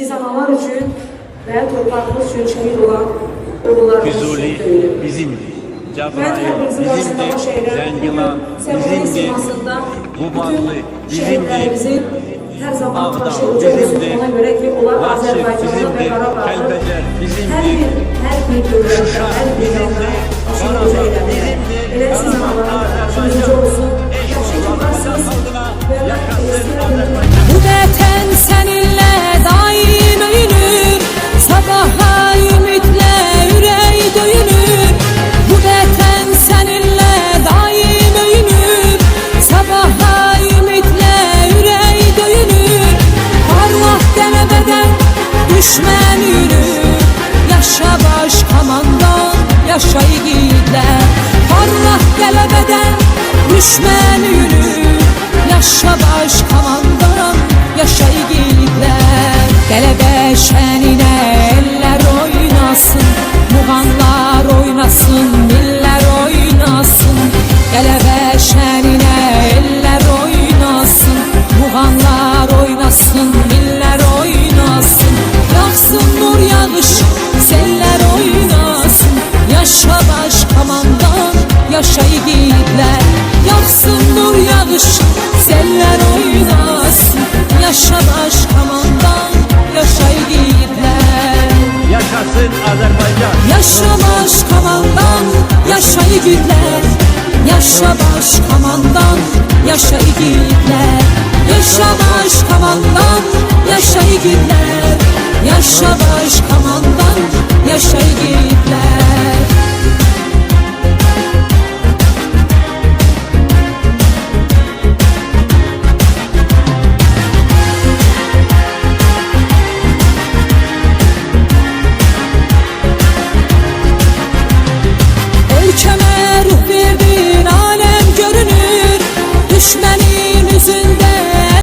siz analar üçün və torpağımız üçün şəhid olan oğullarımız üçün Füzuli döyülür. bizimdi. Mən Cəbrayıl hər-birinizin qarşısında bizimdi. baş əyirəm. Zəngilan Səfərin bizimdi. simasında Qubanlı bütün bizimdi. şəhidlərimizin hər zaman Ağdam başı uca olsun. bizimdi. Ona görə düşmən yürür Yaşa baş komandan, yaşa yiğidlər Parlaq qələbədən düşmən yürür Yaşa baş komandan, yaşa yiğidlər Qələbə şəninə Yağsın nur yağış, seller oynasın. Yaşa baş komandan, yaşa yiğidlər Yaşasın Azərbaycan. Yaşa baş komandan, yaşa yiğidlər Yaşa baş komandan, yaşa yiğidlər Yaşa baş komandan, yaşa yiğidlər Yaşa baş yiğidlər